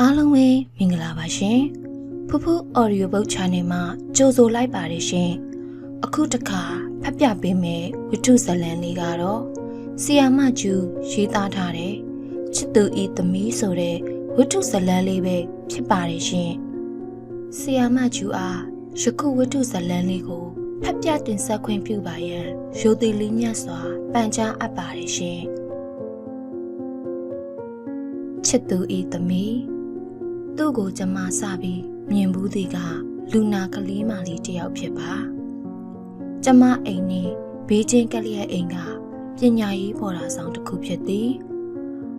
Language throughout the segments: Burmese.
အားလုံးပဲမင်္ဂလာပါရှင်ဖူဖူ audio book channel မှာကြိုဆိုလိုက်ပါတယ်ရှင်အခုတခါဖတ်ပြပေးမယ်ဝတ္ထုဇာတ်လမ်းလေးကတော့ဆီယာမကျူရေးသားထားတဲ့ချစ်သူဤသမီးဆိုတဲ့ဝတ္ထုဇာတ်လမ်းလေးပဲဖြစ်ပါတယ်ရှင်ဆီယာမကျူအားယခုဝတ္ထုဇာတ်လမ်းလေးကိုဖတ်ပြတင်ဆက်ခွင့်ပြုပါရန်ရိုသေလေးမြတ်စွာပန်ကြားအပ်ပါတယ်ရှင်ချစ်သူဤသမီး သူ့ကိုကျမစပြီးမြင်ဘူးဒီကလူနာကလေးမလေးတယောက်ဖြစ်ပါကျမအိမ်နဲ့ဘေးချင်းကလေးရဲ့အိမ်ကပညာရေးဘော်ဒါဆောင်တစ်ခုဖြစ်သည်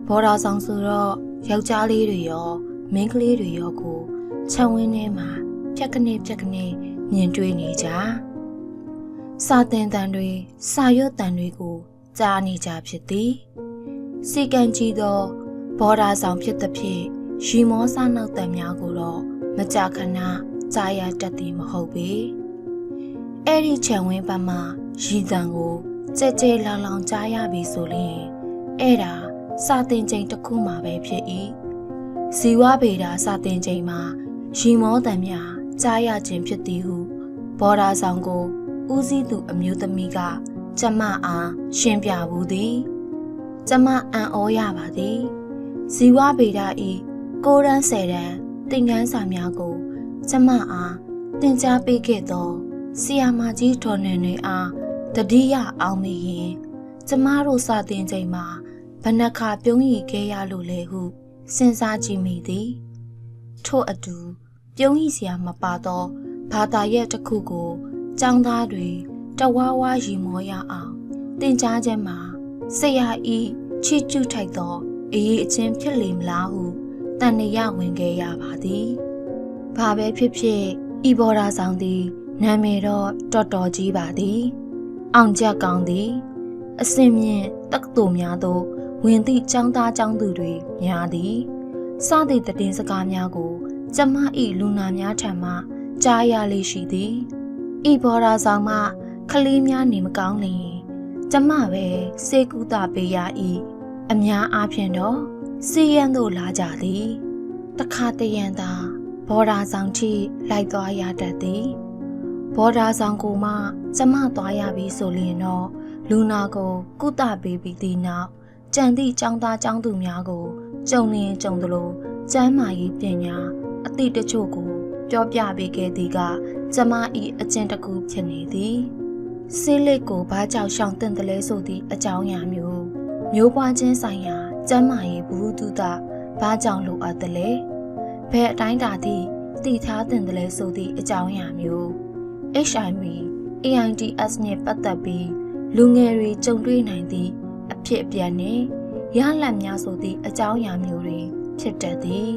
ဘော်ဒါဆောင်ဆိုတော့ယောက်ျားလေးတွေရောမိန်းကလေးတွေရောကိုခြံဝင်းထဲမှာဖြက်ကနေဖြက်ကနေမြင်တွေ့နေကြစာတင်တန်တွေစာရွတ်တန်တွေကိုကြားနေကြဖြစ်သည်စီကံကြီးသောဘော်ဒါဆောင်ဖြစ်သဖြင့် ရီမောစားနောက်တံများကိုတော့မကြခဏကြားရတတ်သည်မဟုတ်ပေအဲ့ဒီခြံဝင်းဘက်မှာရီတံကိုကြဲကြဲလောင်လောင်ကြားရပြီဆိုရင်အဲ့ဒါစာတင်ချိန်တစ်ခုမှပဲဖြစ်၏ဇီဝဗေဒစာတင်ချိန်မှာရီမောတံများကြားရခြင်းဖြစ်သည်ဟုဘော်ဒါဆောင်ကိုဦးစီးသူအမျိုးသမီးကကျမအားရှင်းပြဘူးသည်ကျမအံ့ဩရပါသည်ဇီဝဗေဒဤ ကိုရန်ဆယ်တန်းသင်ခန်းစာများကိုကျမအားသင်ကြားပေးခဲ့သောဆီယာမကြီးဒေါ်နယ်တွေအားတတိယအောင်မေရင်ကျမတို့စာသင်ချိန်မှာဘဏ္ဍခါပြုံးရည်ခဲ့ရလို့လေဟုစဉ်းစားကြည့်မိသည်ထို့အတူပြုံးရည်စရာမပါသောဘာသာရပ်တစ်ခုကိုចောင်းသားတွေတဝါဝါရီမောရအောင်သင်ကြားခြင်းမှာဆရာဤချီကျူးထိုက်သောအရေးအချင်းဖြစ်လေမလားဟု တန်နေရဝင်ခဲ့ရပါသည်။ဘာပဲဖြစ်ဖြစ်ဤဘော်ဒါဆောင်သည်နာမည်တော့တော်တော်ကြီးပါသည်။အောင်ကြကောင်းသည်အစင်မြင့်တက္ကသိုလ်များသို့ဝင်သည့်ចောင်းသားចောင်းသူတွေများသည်။စသည့်တည်င်းစကားများကိုကျမဤလူနာများထံမှကြားရလေရှိသည်။ဤဘော်ဒါဆောင်မှခလေးများနေမကောင်းလျင်ကျမပဲစေကူတာပေးရ၏အများအားဖြင့်တော့ စီရန်တို့လာကြသည်တခါတရံသာဘော်ဒါဆောင်ချိလိုက်သွားရတတ်သည်ဘော်ဒါဆောင်ကိုမှကျမသွားရပြီဆိုလျင်တော့လူနာကိုကုသပေးပြီးသည့်နောက်ကြံသည့်ចောင်းသားចောင်းသူများကိုကြုံလျင်ကြုံသလိုကျမ်းမာရေးပညာအသည့်တချို့ကိုပြောပြပေးခဲ့သည်ကကျမ၏အကျင့်တစ်ခုဖြစ်နေသည်ဆေးလိပ်ကိုဘာကြောင့်ရှောင်တင်တယ်လဲဆိုသည့်အကြောင်းအရာမျိုးမျိုးပွားခြင်းဆိုင်ရာ ကျမ်းမာရေးဘူးတုဒဘာကြောင့်လိုအပ်တယ်လဲဘယ်အတိုင်းတာသည့်တည်ထားတင်တယ်လဲဆိုသည့်အကြောင်းအရာမျိုး HIV AIDS နဲ့ပတ်သက်ပြီးလူငယ်တွေကြုံတွေ့နိုင်သည့်အဖြစ်အပျက်နဲ့ရလတ်များဆိုသည့်အကြောင်းအရာမျိုးတွေဖြစ်တတ်သည်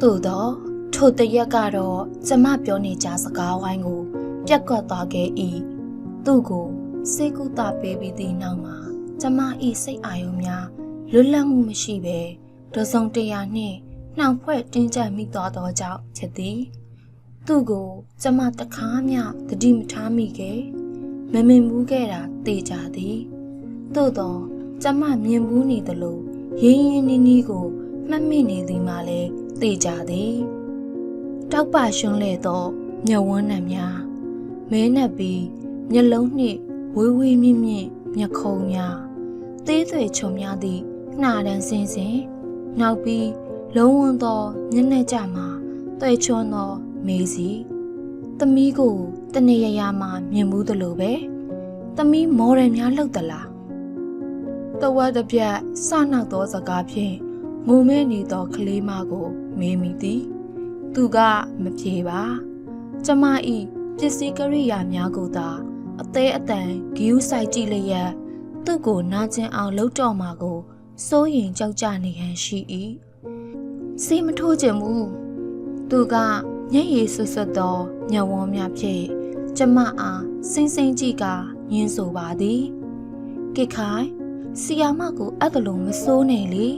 သို့သောထိုတရက်ကတော့ကျမပြောနေကြစကားဝိုင်းကို ပြက်ကွက်သွားခဲ့၏သူ့ကိုစေကုသပေးပြီးသည့်နောက်မှာ ကျမ၏စိတ်အာရုံများလွတ်လပ်မှုမရှိဘဲဒစုံတရာနှင့်နှောင်ဖွဲ့တင်းကျပ်မိသွားသောကြောင့်ဖြစ်သည်သူ့ကိုကျမတခါမျှတတိမထားမိခဲ့မမင်ဘူးခဲ့တာတေချာသည်သို့တော့ကျမမြင်ဘူးနေသလိုရင်းရင်းနှီးနှီးကိုမှတ်မိနေသည်မှလည်းတေချာသည်တောက်ပရွှန်းလေသောမျက်ဝန်းနှံများမဲနှက်ပြီးမျက်လုံးနှင့်ဝေးဝေးမြင့်မြင့်မျက်ခုံးများ သေးသွေချုံများသည့်နှာတန်းစင်စင်နောက်ပြီးလုံးဝသောမျက်နှာကြမှာတွေ့ချွန်းသောမေးစီသမီးကိုတနေရရမှာမြင်မှုသလိုပဲသမီးမော်ရယ်များလှုပ်သလားတဝက်တစ်ပြက်စနောက်သောစကားဖြင့်ငုံမဲ့နေသောကလေးမကို မေးမိသည်သူကမပြေပါကျမဤပစ္စည်းကရိယာများကိုသာအသေးအတန်ဂီယူဆိုင်ကြည့်လျက် သူ့ကိုနာကျင်အောင်လှုပ်တော့မှာကိုစိုးရင်ကြောက်ကြနေဟန်ရှိ၏စေးမထိုးချင်ဘူးသူကညက်ရည်ဆွဆွသောညဝန်းများဖြင့်ကျမအားစိမ့်စိမ့်ကြည့်ကညင်းဆိုပါသည်ကိခိုင်ဆီယာမကိုအဲ့ဒါလိုမစိုးနဲ့လေ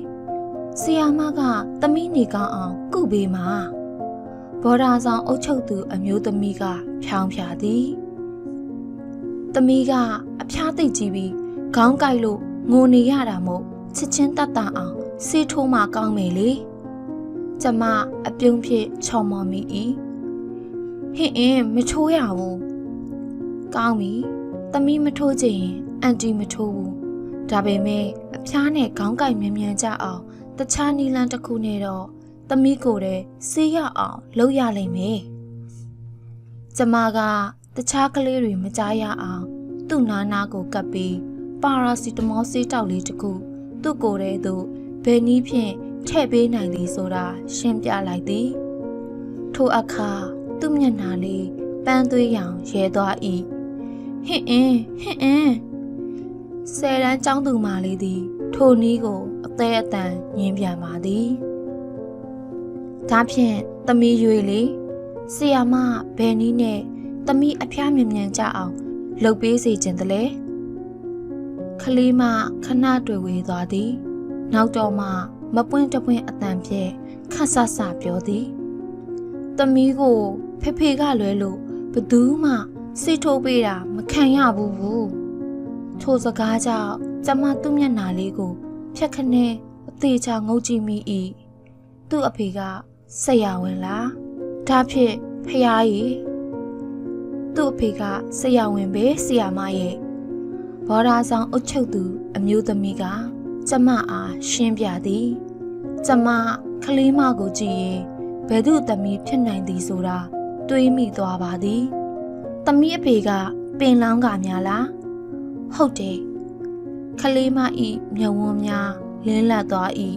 ဆီယာမကသမီးနေကောင်းအောင်ကုပေးမှာဘော်ဒါဆောင်အုပ်ချုပ်သူအမျိုးသမီးကဖြောင်းဖြာသည်သမီးကအဖျားသိပ်ကြီးပြီး ခေါင်းကိုက်လို့ငိုနေရတာမို့ချစ်ချင်းတတ်တာအောင်စေးထိုးမှကောင်းမယ်လေ ကျမအပြုံးဖြစ်ချော်မော်မိ၏ဟင့်အင်းမချိုးရဘူးကောင်းပြီသမီးမထိုးချင်ရင်အန်တီမထိုးဘူးဒါပေမဲ့အဖျားနဲ့ခေါင်းကိုက်မြ мян ကြအောင်တခြားနီလန်တစ်ခုနဲ့တော့သမီးကိုယ်တည်းစေးရအောင်လုပ်ရလိမ့်မယ်ကျမကတခြားကလေးတွေမကြားရအောင်သူ့နာနာကိုကပ်ပြီး ပါရာစီတမောဆေးတောက်လေးတစ်ခုသူ့ကိုယ်တည်းသို့ဘယ်နည်းဖြင့်ထည့်ပေးနိုင်သည်ဆိုတာရှင်းပြလိုက်သည်ထိုအခါသူ့မျက်နှာလေးပန်းသွေးရောင်ရဲသွား၏ဟင့်အင်းဟင့်အင်းဆယ်တန်းចောင်းသူမလေးသည် ထိုနည်းကိုအသေးအတန်ညင်းပြန်ပါသည်ဒါဖြင့်သမီးရွေလေဆီယာမဘယ်နည်းနဲ့သမီးအဖျားမြင်မြန်ကြအောင်လှုပ်ပေးစေခြင်းတလဲ ခလေးမခဏတွေ့ဝေးသွားသည် နောက်တော့မှမပွင့်တပွင့်အတန်ဖြင့်ခတ်ဆဆပြောသည်သမီးကိုဖေဖေကလွဲလို့ဘသူမှစိတ်ထိုးပေးတာမခံရဘူးဘူးထိုစကားကြောင့်ကျမသူ့မျက်နှာလေးကို ဖြက်ခနဲအသေးချာငုတ်ကြည့်မိ၏သူ့အဖေကဆက်ရဝင်လားဒါဖြင့်ဖះကြီးသူ့အဖေကဆက်ရဝင်ပဲဆရာမရဲ့ ဘော်ဒါဆောင်အုတ်ချုပ်သူ အမျိုးသမီးကကျမအားရှင်းပြသည်ကျမကလေးမကိုကြည့်ရင်ဘယ်သူသမီးဖြစ်နိုင်သည်ဆိုတာတွေးမိသွားပါသည်သမီးအဖေကပင်လောင်းကများလားဟုတ်တယ်ကလေးမဤမျက်ဝန်းများလင်းလက်သွားဤ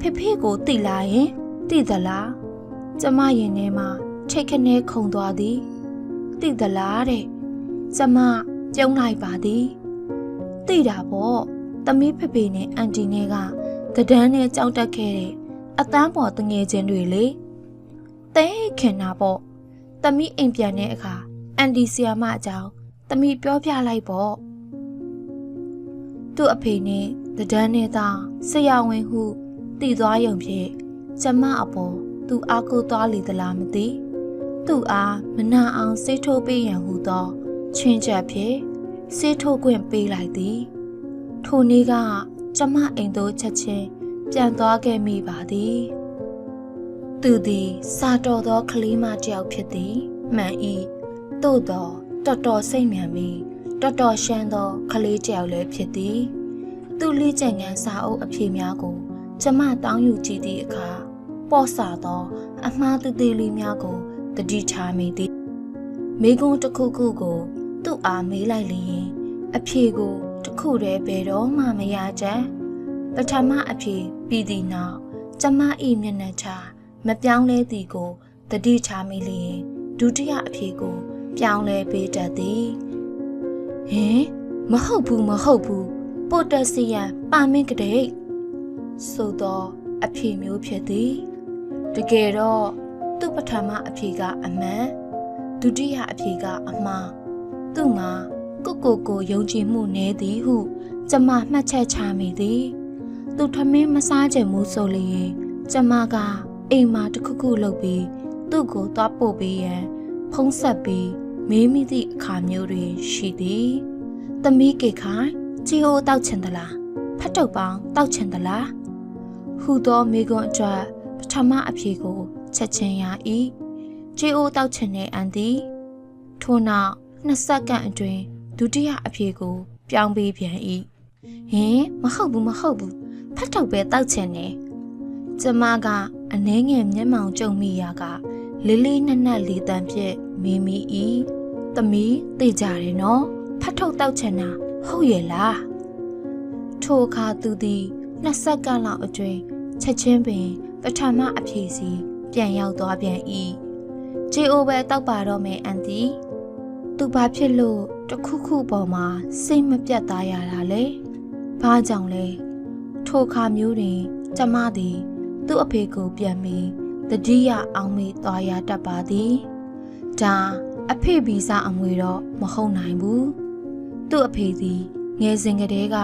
ဖေဖေကိုတိလာရင်တိသလားကျမရင်ထဲမှာထိတ်ခနဲခုန်သွားသည်တိသလားတဲ့ကျမ ပြုံးလိုက်ပါသည်တိတာပေါ့သမီးဖေဖေနဲ့အန်တီနဲ့ကတဒန်းနဲ့ကြောက်တက်ခဲ့တဲ့အတန်းပေါ်တငယ်ချင်းတွေလေတဲခင်နာပေါ့သမီးအိမ်ပြန်တဲ့အခါအန်တီဆီယာမအကြောင်းသမီးပြောပြလိုက်ပေါ့သူ့အဖေနဲ့တဒန်းနဲ့သာဆရာဝန်ဟုတည်သွားရုံဖြင့်ကျမအပေါ်သူအားကိုးသွားလေသလားမသိသူ့အားမနာအောင်စိတ်ထိုးပေးရန်ဟူသော ချွင်းချက်ဖြင့်စိတ်ထိုးခွင့်ပေးလိုက်သည်ထိုနေ့ကကျမအိမ်သို့ချက်ချင်းပြန်သွားခဲ့မိပါသည်သူသည်စာတော်သောကလေးမတစ်ယောက်ဖြစ်သည်မှန်၏သို့တော့တော်တော်စိတ်မြန်ပြီးတော်တော်ရှမ်းသောကလေးတစ်ယောက်လည်းဖြစ်သည်သူ့လေးကျန်ငန်းစာအုပ်အဖြေများကိုကျမတောင်းယူကြည့်သည့်အခါပေါ့ဆသော အမှားသေးသေးလေးများကိုတတိထားမိသည်မိကုံးတစ်ခုခုကို သူ့အားမေးလိုက်လျင်အဖြေကိုတစ်ခုတည်းဘယ်တော့မှမရကြပထမအဖြေပြီးသည့်နောက်ကျမ၏မျက်နှာချမပြောင်းလဲသည်ကိုတတိထားမိလျင်ဒုတိယအဖြေကို ပြောင်းလဲပေးတတ်သည်ဟင်မဟုတ်ဘူးမဟုတ်ဘူးပိုတက်ဆီယမ်ပါမင်းကတဲ့ဆိုတော့အဖြေမျိုးဖြစ်သည်တကယ်တော့သူ့ပထမအဖြေကအမှန်ဒုတိယအဖြေကအမှား သူ့မှာကိုကိုကိုယုံကြည်မှုနည်းသည်ဟု ကျမမှတ်ချက်ချမိသည်သူထမင်းမစားကြဘူးဆိုလျင်ကျမကအိမ်မှာတခုခုလုပ်ပြီးသူ့ကိုသွားပို့ပေးရန်ဖုံးဆက်ပြီးမေးမိသည့်အခါမျိုးတွေရှိသည်။သမီးကေခိုင်ချီဟိုတောက်ချင်သလားဖတ်တုပ်ပေါင်းတောက်ချင်သလားဟူသောမိကွန်းအတွက်ပထမအဖြေကိုချက်ချင်းရ၏ချီဟိုတောက်ချင်တဲ့အန်သည်ထို့နောက် နှစ်စက္ကန့်အတွင်းဒုတိယအဖြေကို ပြောင်းပေးပြန်၏ဟင်မဟုတ်ဘူးမဟုတ်ဘူးဖတ်ထုတ်ပဲတောက်ချင်တယ်ကျမကအနှဲငယ်မျက်မှောင်ကြုံမိရာကလေးလေးနက်နက်လေးတန်ဖြင့်မိမိ၏သမီးသိကြတယ်နော်ဖတ်ထုတ်တောက်ချင်တာဟုတ်ရဲ့လားထိုအခါသူသည်နှစ်ဆက်ကလောက်အတွင်းချက်ချင်းပင်ပထမအဖြေစီ ပြန်ရောက်သွားပြန်၏ဂျေအိုပဲတောက်ပါတော့မယ်အန်တီ သူဘာဖြစ်လို့တခုခုပေါ်မှာစိတ်မပြတ်သားရတာလဲဘာကြောင့်လဲထိုခါမျိုးတွင်ကျမသည် သူ့အဖေကိုပြန်ပြီးတတိယအောင်မေသွားရတတ်ပါသည်ဒါအဖေဗီဇအမွေတော့မဟုတ်နိုင်ဘူးသူ့အဖေသည်ငယ်စဉ်ကတည်းက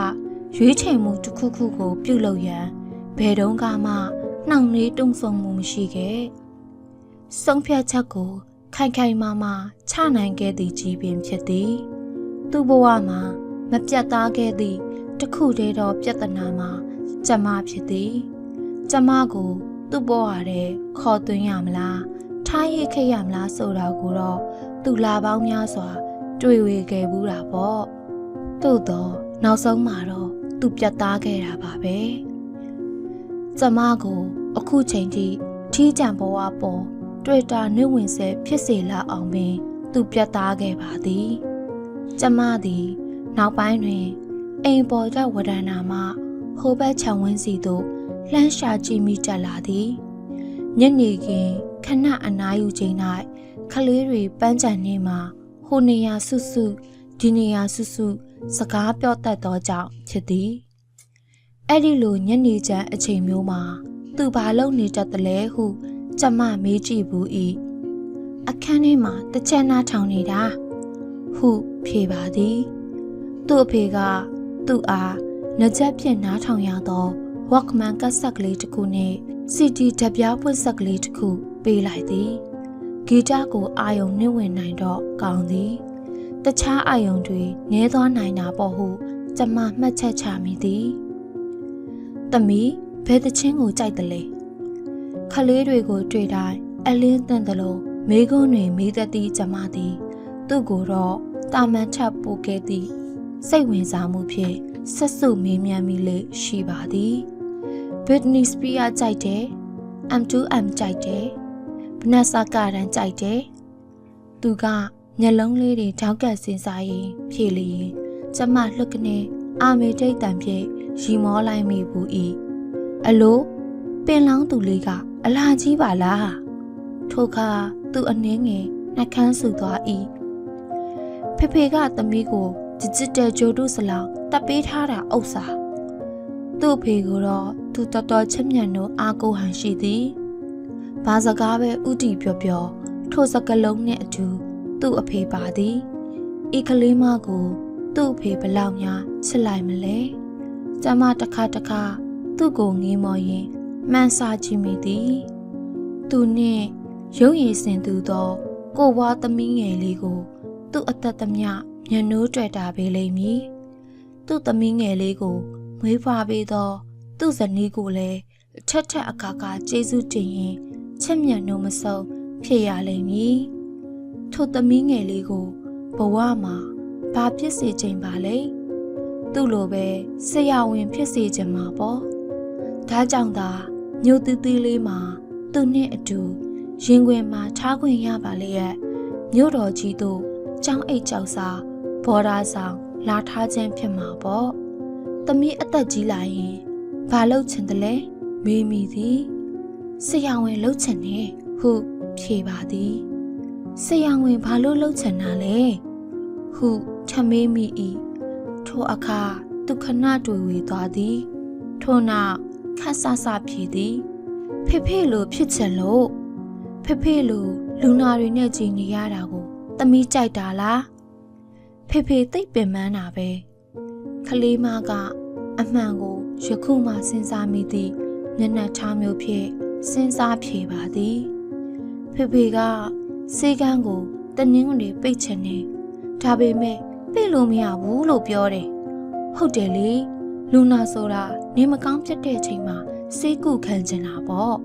ရွေးချယ်မှုတစ်ခုခုကို ပြုလုပ်ရန်ဘယ်တော့မှနှောင့်နှေးတုံ့ဆုံမှုမရှိခဲ့ဆုံးဖြတ်ချက်ကို ခိုင်ခိုင်မာမာချနိုင်ခဲ့သည်ကြီးပင်ဖြစ်သည် သူ့ဘဝမှာမပြတ်သားခဲ့သည့်တခုတည်းသောပြဿနာမှာကျမဖြစ်သည်ကျမကိုသူ့ဘဝရဲခေါ်သွင်းရမလားထားရိတ်ခဲ့ရမလားဆိုတာကိုတော့သူလာပေါင်းများစွာ တွေ့ဝေခဲ့ဘူးတာပေါ့သို့တော့နောက်ဆုံးမှာတော့သူပြတ်သားခဲ့တာပါပဲကျမကို အခုချိန်ထိထီးကြံဘဝပေါ် တွေ့တာနှိမ့်ဝင်ဆဲဖြစ်စေလောက်အောင်ပင် သူပြတ်သားခဲ့ပါသည်ကျမသည် နောက်ပိုင်းတွင် အိမ်ပေါ်ကဝဒနာမှဟိုဘက်ခြံဝင်းစီသို့လှမ်းရှာကြည့်မိကြလာသည်ညနေခင်းခဏအနားယူချိန်၌ခလေးတွေပန်းချံနေမှာဟိုနေရာဆွဆွဒီနေရာဆွဆွစကားပြောတတ်သောကြောင့်ဖြစ်သည်အဲ့ဒီလိုညနေချမ်းအချိန်မျိုးမှာ သူဘာလုပ်နေတတ်တယ်လဲဟု ကျမမေးကြည့်ဘူး၏အခန်းထဲမှာတစ်ချက်နားထောင်နေတာဟုဖြေပါသည် သူ့အဖေကသူ့အားနှကြက်ဖြင့်နားထောင်ရသော Walkman ကတ်ဆက်ကလေးတစ်ခုနဲ့ CD ဓာတ်ပြားပွင့်ဆက်ကလေးတစ်ခုပေးလိုက်သည်ဂီတကိုအာယုံနှိမ့်ဝင်နိုင်တော့ကောင်းသည်တခြားအာယုံတွေနည်းသွားနိုင်တာပေါ့ဟုကျမမှတ်ချက်ချမိသည်။သမီးဘယ်တချင်းကိုကြိုက်တယ်လဲ။ ခလေးတွေကိုတွေ့တိုင်းအလင်းတန်တယ်လို့မိကုန်းတွေမိသက်သည့်ကျမသည်သူ့ကိုတော့တာမန်ထပ်ပို့ခဲ့သည့်စိတ်ဝင်စားမှုဖြင့်ဆက်စုမေးမြန်းမိလေရှိပါသည်။ Britney Spears ကြိုက်တယ်။ M2M ကြိုက်တယ်။ဗနက်ဆာကာရန်ကြိုက်တယ်။သူကမျက်လုံးလေးတွေထောက်ကပ်စင်စားရင်ဖြေလျင်ကျမလှုပ်ကနေအာမေတိတ်တံဖြင့်ရီမောလိုက်မိဘူးဤအလိုပင်လောင်းသူလေးက အလာကြီးပါလားထိုအခါသူအနှင်းငယ်နှကန်းဆူသွား၏ဖေဖေကသမီးကိုဒီဂျစ်တယ်ဂျိုဒုစလောင်တပ်ပေးထားတာဥစ္စာသူ့ဖေကိုတော့သူတော်တော်ချစ်မြတ်တို့အာကိုဟန်ရှိသည်ဘာစကားပဲဥတီပြောပြောထိုစကလုံးနဲ့အတူသူ့အဖေပါသည်ဤကလေးမကို သူ့အဖေဘလောက်များချစ်လိုက်မလဲကျမတစ်ခါတစ်ခါသူ့ကိုငေးမော်ရင် မှန်စာကြည့်မိသည်သူနှင့်ရုံရည်စင်သူသော ကိုဘွားသမီးငယ်လေးကို သူ့အသက်သမျှမျက်နှိုးတွေ့တာပေးလိမ့်မည်သူ့သမီးငယ်လေးကိုမွေးဖွားပေးသော သူ့ဇနီးကိုလည်းထက်ထက်အခါခါကျေးဇူးတင်ရင်ချစ်မြတ်နှုံမဆုံးဖြစ်ရလိမ့်မည်ထိုသမီးငယ်လေးကိုဘဝမှာဘာဖြစ်စေချင်ပါလဲသူ့လိုပဲဆရာဝန်ဖြစ်စေချင်မှာပေါ့ဒါကြောင့်သာ ညိုသေးသေးလေးမှာသူနဲ့အတူရင်ခွင်မှာထားခွင့်ရပါလေရဲ့မြို့တော်ကြီးတို့ကျောင်းအိတ်ကြောက်စာဘော်ဒါဆောင်လာထားခြင်းဖြစ်မှာပေါ့သမီးအသက်ကြီးလာရင်ဘာလုပ်ချင်တယ်လဲမေးမိသည်ဆရာဝန်လုပ်ချင်တယ်ဟုဖြေပါသည်ဆရာဝန်ဘာလို့လုပ်ချင်တာလဲဟုထမေးမိ၏ထိုအခါသူခဏတွေ့ဝေသွားသည်ထို့နောက် ခက်ဆဆဖြေသည်ဖေဖေလိုဖြစ်ချင်လို့ဖေဖေလိုလူနာတွေနဲ့ကြည်နေရတာကိုသမီးကြိုက်တာလားဖေဖေသိပ်ပင်ပန်းတာပဲခလေးမကအမှန်ကိုယခုမှစဉ်းစားမိသည့်မျက်နှာထားမျိုးဖြင့်စဉ်းစားဖြေပါသည်ဖေဖေကစေကန်းကိုတနင်္ဂနွေပိတ်ချင်နေဒါပေမဲ့ပိတ်လို့မရဘူးလို့ပြောတယ်ဟုတ်တယ်လေ လူနာဆိုတာနေမကောင်းဖြစ်တဲ့ချိန်မှာစေကုခံချင်တာပေါ့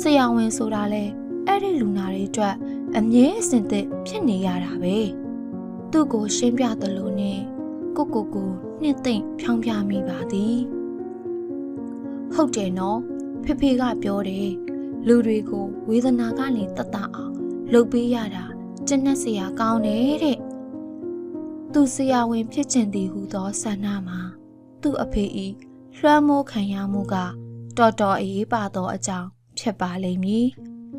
ဆရာဝန်ဆိုတာလဲအဲ့ဒီလူနာတွေအတွက်အမြဲအစင်သက်ဖြစ်နေရတာပဲသူ့ကိုရှင်းပြသလိုနဲ့ကိုကိုကိုနှစ်သိမ့်ဖြောင်းပြမိပါသည်ဟုတ်တယ်နော်ဖေဖေကပြောတယ်လူတွေကိုဝေဒနာကနေတတ်တာအောင်လှုပ်ပေးရတာကျဉ်တ်စရာကောင်းတယ်တဲ့သူဆရာဝန်ဖြစ်ကျင်သည်ဟုသောဆန္ဒမှာ သူ့အဖေဤလွှမ်းမိုးခံရမှုက တော်တော်အရေးပါသောအကြောင်းဖြစ်ပါလိမ့်မည်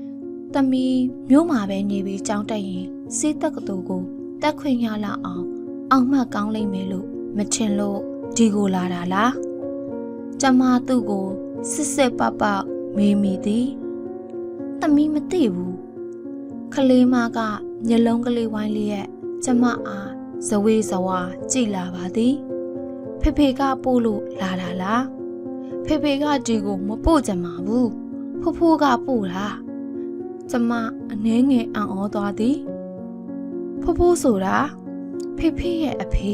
။သမီးမြို့မှာပဲနေပြီးကြောင်းတက်ရင်စေးတက်ကတူကိုတက်ခွင့်ရလောက်အောင်အောင်မှတ်ကောင်းလိမ့်မယ်လို့မထင်လို့ဒီကိုလာတာလား။ကျမသူ့ကိုစစ်စစ်ပပမေးမိသည်။သမီးမသိဘူး။ခလေးမကမျက်လုံးကလေးဝိုင်းလေးရဲ့ကျမအားဇဝေဇဝါကြည်လာပါသည်။ ဖေဖေကပို့လို့လာတာလား။ဖေဖေကဒီကိုမပို့ကြမှာဘူး။ဖိုးဖိုးကပို့တာ။ကျမအနှဲငယ်အံ့ဩသွားသည်။ဖိုးဖိုးဆိုတာဖေဖေရဲ့အဖေ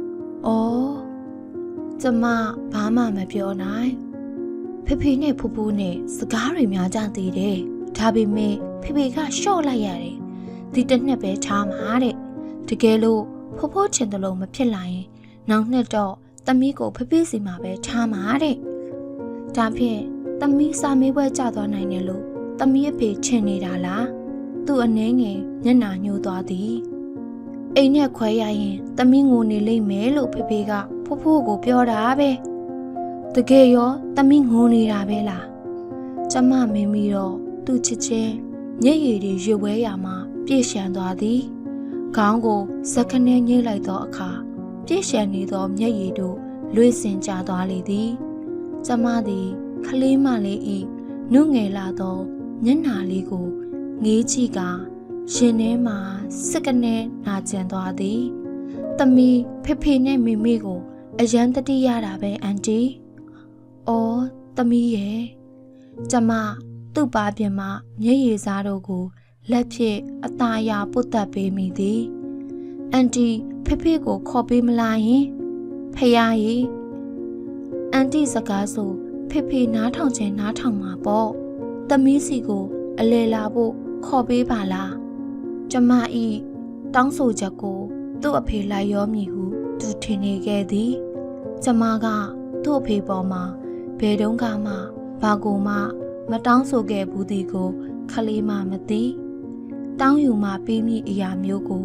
။အော်ကျမဘာမှမပြောနိုင်။ဖေဖေနဲ့ဖိုးဖိုးနဲ့စကားတွေများကြသေးတယ်ဒါပေမဲ့ဖေဖေကရှော့လိုက်ရတယ်ဒီတစ်နှစ်ပဲထားမှာတဲ့တကယ်လို့ဖိုးဖိုးချင်တယ်လို့မဖြစ်လာရင် နောက်နှစ်တော့သမီးကိုဖေဖေစီမှာပဲထားမှာတဲ့ဒါဖြင့်သမီးစာမေးပွဲကြသွားနိုင်တယ်လို့သမီးအဖေချင်နေတာလားသူ့အနေငယ်မျက်နှာညှိုးသွားသည်အိမ်နဲ့ခွဲရရင်သမီးငိုနေလိမ့်မယ်လို့ဖေဖေကဖိုးဖိုးကိုပြောတာပဲတကယ်ရောသမီးငိုနေတာပဲလားကျမမင်းမီတော့သူ့ချစ်ချင်းမျက်ရည်တွေရွေဝဲရမှာပြည့်ရှံသွားသည်ခေါင်းကိုစက္ကနဲ့ညှိလိုက်သောအခါ ပြည့်ရှံနေသောမျက်ရည်တို့လွေ့စင်ကျသွားလေသည်ကျမသည်ခလေးမလေးဤနုငယ်လာသောမျက်နှာလေးကိုငေးကြည့်ကရှင်ထဲမှာစက္ကနဲ့နာကျင်သွားသည်။သမီးဖေဖေနဲ့မေမေကိုအရန်တတိရတာပဲအန်တီ။အော်သမီးရဲ့ကျမသူ့ပါပြင်မှာမျက်ရည်စားတို့ကိုလက်ဖြင့်အตาရပုတ်တက်ပေးမိသည်။ အန်တီဖေဖေကိုခေါ်ပေးမလားယင်ဖယားကြီးအန်တီစကားဆိုဖေဖေနားထောင်ခြင်းနားထောင်မှာပေါ့။သမီးစီကို အလဲလာဖို့ခေါ်ပေးပါလား။ကျမဤတောင်းဆိုချက်ကို သူ့အဖေလိုက်ရောမည်ဟုသူထင်နေခဲ့သည်။ကျမကသူ့အဖေပေါ်မှာဘယ်တုန်းကမှဘာကိုမှ မတောင်းဆိုခဲ့ဘူးသည်ကိုခလေးမှမသိ။တောင်းယူမှပေးမိအရာမျိုးကို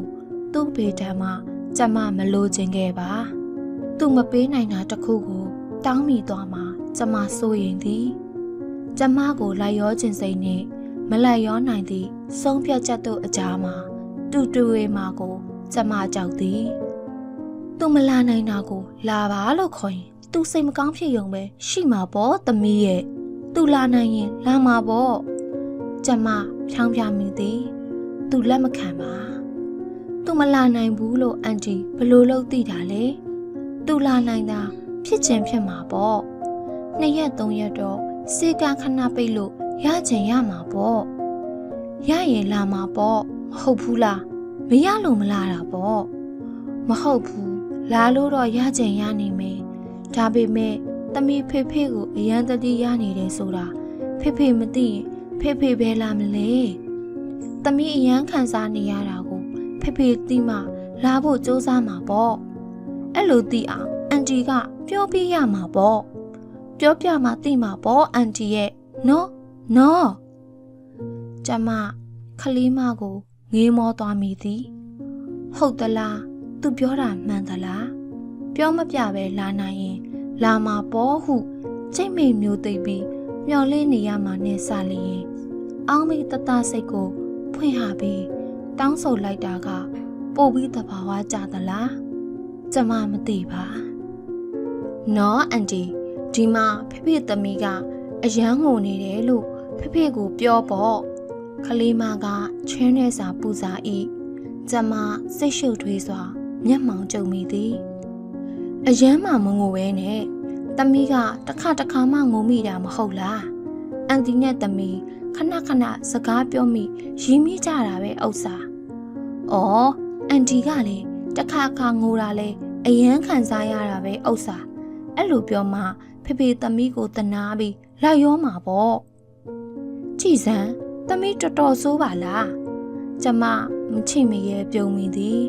သူ့ဖေထံမှကျမမလိုချင်ခဲ့ပါ။သူမပေးနိုင်တာတစ်ခုကိုတောင်းမိသွားမှကျမစိုးရင်သည်။ကျမကိုလိုက်ရောခြင်းစိတ်နှင့်မလိုက်ရောနိုင်သည့်ဆုံးဖြတ်ချက်တို့အကြားမှာတူတူဝေမာကိုကျမကြောက်သည်သူမလာနိုင်တာကိုလာပါလို့ခေါ်ရင်သူစိတ်မကောင်းဖြစ်ရုံပဲရှိမှာပေါ့သမီးရဲ့သူလာနိုင်ရင်လာမှာပေါ့ကျမဖြောင်းပြမိသည်သူလက်မခံပါ သူမလာနိုင်ဘူးလို့အန်တီဘလို့လို့သိတာလဲသူလာနိုင်တာဖြစ်ခြင်းဖြစ်မှာပေါ့နှစ်ရက်သုံးရက်တော့စေကခဏပိတ်လို့ရချင်ရမှာပေါ့ရရင်လာမှာပေါ့မဟုတ်ဘူးလားမရလို့မလာတာပေါ့မဟုတ်ဘူးလာလို့တော့ရချင်ရနေမယ်ဒါပေမဲ့တမီဖေဖေကိုအရန်တတိရနေတယ်ဆိုတာဖေဖေမသိရင်ဖေဖေပဲလာမလဲတမီအရန်ခံစားနေရတာကို ဖေဖေသိမှလာဖို့စူးစမ်းမှာပေါ့အဲ့လိုသိအောင်အန်တီကပြောပြရမှာပေါ့ပြောပြမှသိမှာပေါ့အန်တီရဲ့နော်နော်ကျမခလီမကိုငေးမောသွားမိသည်ဟုတ်သလားသူပြောတာမှန်သလားပြောမပြပဲလာနိုင်ရင် လာမှာပေါ့ဟုချိတ်မိတ်မျိုးသိပ်ပြီးမျော်လင့်နေရမှာနဲ့စလျင်အောင်းမိတတစိတ်ကိုဖွင့်ဟပြီး တောင်းဆိုလိုက်တာကပို့ပြီးတဘာဝကြသလားကျမမသိပါနော်အန်တီဒီမှာဖေဖေသမီးကအယမ်းငိုနေတယ်လို့ဖေဖေကိုပြောပေါ့ခလေးမကချင်းနဲ့စာပူစာဤကျမစိတ်ရှုပ်ထွေးစွာ မျက်မှောင်ကြုံမိသည်အယမ်းမှမငိုပဲနဲ့တမီးကတခါတခါမှငိုမိတာမဟုတ်လားအန်တီနဲ့တမီး ခဏခဏစကားပြောမိရီးမိကြတာပဲဥစ္စာ။အော်အန်တီကလည်းတခါခါငိုတာလဲအယမ်းခံစားရတာပဲဥစ္စာ။အဲ့လိုပြောမှဖေဖေသမီးကိုတနာပြီးလိုက်ရောမှာပေါ့ကြည်စံသမီးတော်တော်ဆိုးပါလားကျမမချိမရဲပြုံမိသည်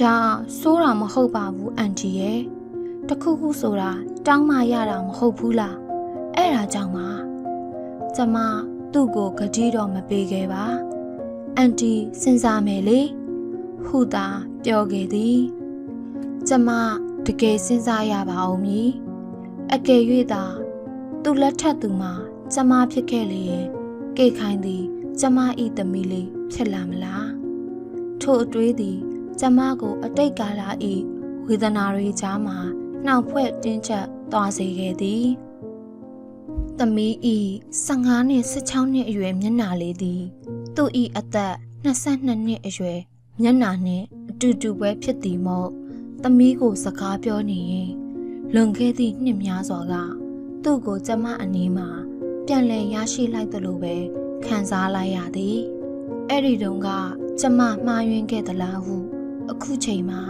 ဒါဆိုးတာမဟုတ်ပါဘူးအန်တီရဲ့တခုခုဆိုတာတောင်းမရတာမဟုတ်ဘူးလားအဲ့ဒါကြောင့်ပါ ကျမသူ့ကိုဂတိတော့မပေးခဲ့ပါအန်တီစဉ်းစားမယ်လေဟုသာပြောခဲ့သည်ကျမတကယ်စဉ်းစားရပါအောင်မည်အကယ်၍သာသူလက်ထက်သူမှာကျမဖြစ်ခဲ့လေရင်ကေခိုင်သည်ကျမဤသမီးလေးဖြစ်လာမလားထို့အတွေးသည်ကျမကိုအတိတ်ကာလဤဝေဒနာတွေကြားမှာနှောက်ဖွဲ့တင်းချက်သွားစေခဲ့သည် သမီးဤ15နှစ်16နှစ်အရွယ်မျက်နှာလေးသည်သူ့ဤအသက်22နှစ်အရွယ်မျက်နှာနှင့်အတူတူပဲဖြစ်သည်မို့သမီးကိုစကားပြောနေရင်လွန်ခဲ့သည့်နှစ်များစွာကသူ့ကိုကျမအနီးမှာပြန်လည်ရရှိလိုက်သလိုပဲခံစားလိုက်ရသည်အဲ့ဒီတုန်းကကျမမှားယွင်းခဲ့သလားဟုအခုချိန်မှာ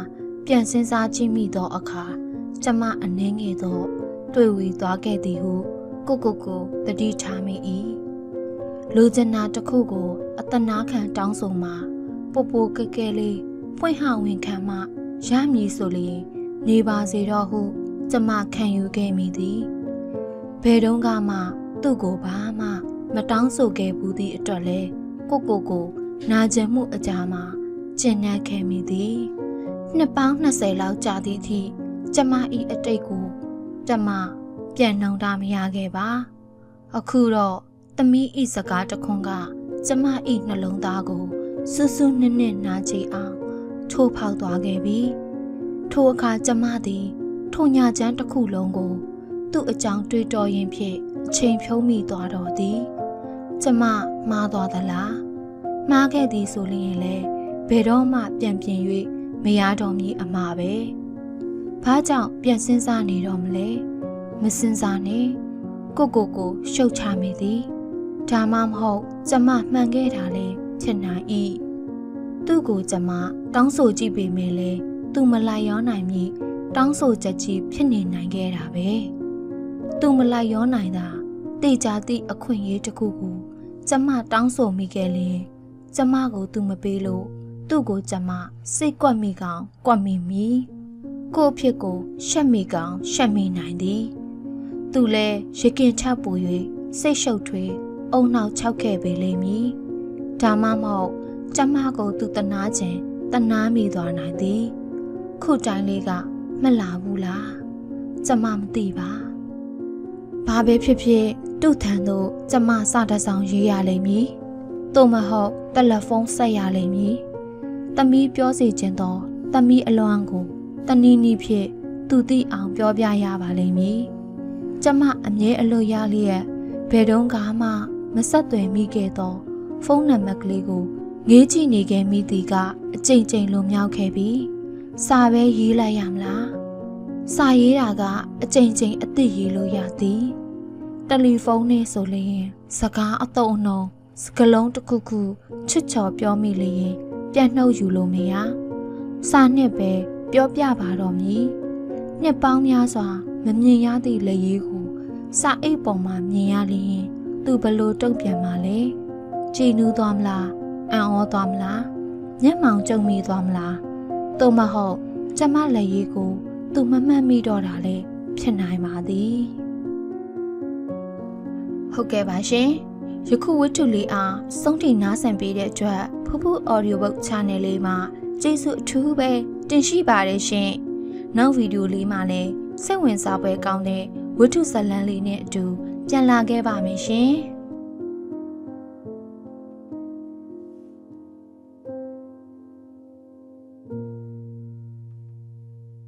ပြန်စဉ်းစားကြည့်မိသောအခါကျမအနှဲငယ်သော တွေ့ဝေသွားခဲ့သည်ဟု ကိုကိုကိုတတိထားမိ၏လူကျင်နာတစ်ခုကို အတနာခံတောင်းဆိုမှပိုပိုကဲကဲလေးဖွင့်ဟဝင်ခံမှရမည်ဆိုလျင်နေပါစေတော့ဟုကျမခံယူခဲ့မိသည်ဘယ်တော့မှ သူ့ကိုဘာမှ မတောင်းဆိုခဲ့ဘူးသည့်အတွက်လဲကိုကိုကို နာကျင်မှုအကြမှာကျင့်နှံ့ခဲ့မိသည်နှစ်ပေါင်း20လောက်ကြာသည့်အထိကျမဤအတိတ်ကိုကျမ ပြန်နှုံတာမရခဲ့ပါအခုတော့သမီးဤစကားတခွန်းကကျမဤနှလုံးသားကိုစူးစူးနစ်နစ်နာကျင်အောင်ထိုးဖောက်သွားခဲ့ပြီထိုအခါကျမသည်ထိုညချမ်းတစ်ခုလုံးကို သူ့အကြောင်းတွေးတောရင်းဖြင့်အချိန်ဖြုံးမိသွားတော်သည်ကျမမှားသွားသလားမှားခဲ့သည်ဆိုလျင်လည်းဘယ်တော့မှပြန်ပြင်၍မရတော်မူအမှားပဲဘာကြောင့်ပြန်စဉ်းစားနေတော့မလဲ မစဉ်းစားနဲ့ကိုကိုကိုရှုတ်ချမိသည်ဒါမှမဟုတ်ကျမမှန်ခဲ့တာလေဖြစ်နိုင်၏သူ့ကိုကျမတောင်းဆိုကြည့်ပေမဲ့လေသူမလိုက်ရောနိုင်မည်တောင်းဆိုချက်ကြီးဖြစ်နေနိုင်ခဲ့တာပဲသူမလိုက်ရောနိုင်တာတေချာသည့်အခွင့်အရေးတစ်ခုကိုကျမတောင်းဆိုမိခဲ့လေကျမကိုသူမပေးလို့သူ့ကိုကျမစိတ်ကွက်မိကောင်ကွက်မိမီကို့အဖြစ်ကိုရှက်မိကောင်ရှက်မိနိုင်သည် သူလဲရခင်ထပ်ပူ၍စိတ်ရှုပ်ထွေးအုံနောက်ခြောက်ခဲ့ပေလိမ့်မည်ဒါမှမဟုတ်ကျမကိုသူတနာခြင်းတနာမိသွားနိုင်သည် ခုတိုင်းလေးကမလာဘူးလားကျမမသိပါဘာပဲဖြစ်ဖြစ်သူ့ထံသို့ကျမစတဆောင်ရေးရလိမ့်မည်သို့မဟုတ်တယ်လီဖုန်းဆက်ရလိမ့်မည်တမီးပြောစီခြင်းသောတမီးအလွမ်းကိုတနည်းနည်းဖြင့်သူသိအောင်ပြောပြရပါလိမ့်မည် ကျမအမြဲအလို့ရလျက်ဘယ်တော့မှမဆက်သွယ်မိခဲ့သောဖုန်းနံပါတ်ကလေးကိုငေးကြည့်နေခဲ့မိသည်ကအကြိမ်ကြိမ်လွန်မြောက်ခဲ့ပြီစာပဲရေးလိုက်ရမလားစာရေးတာကအကြိမ်ကြိမ်အစ်စ်ရေးလို့ရသည်တယ်လီဖုန်းနဲ့ဆိုလျင်စကားအတုံအနှုံစကလုံးတစ်ခုခုချစ်ချော်ပြောမိလျင်ပြန်နှုတ်ယူလို့မရစာနှစ်ပဲပြောပြပါတော့မည်နှစ်ပေါင်းများစွာ မမြင်ရသည့်လက်ရေးကိုစာအိတ်ပေါ်မှာမြင်ရလျင်သူဘလို့တုံ့ပြန်มาလဲကြည်နူးသွားမလားအံ့ဩသွားမလားမျက်မှောင်ကျုံမိသွားမလားသို့မဟုတ်ကျမလက်ရေးကိုသူမမှတ်မိတော့တာလေဖြစ်နိုင်ပါသည်ဟုတ်ကဲ့ပါရှင်ယခုဝတ္ထုလေးအားစုံတင်နားဆင်ပေးတဲ့အတွက်ဖူးဖူး audio book channel လေးမှာကျေးဇူးအထူးပဲတင်ရှိပါတယ်ရှင်နောက်ဗီဒီယိုလေးမှာလည်း စိတ်ဝင်စားပွဲကောင်းတဲ့ဝတ္ထုဇာတ်လမ်းလေးနဲ့အတူပြန်လာခဲ့ပါမယ်ရှင်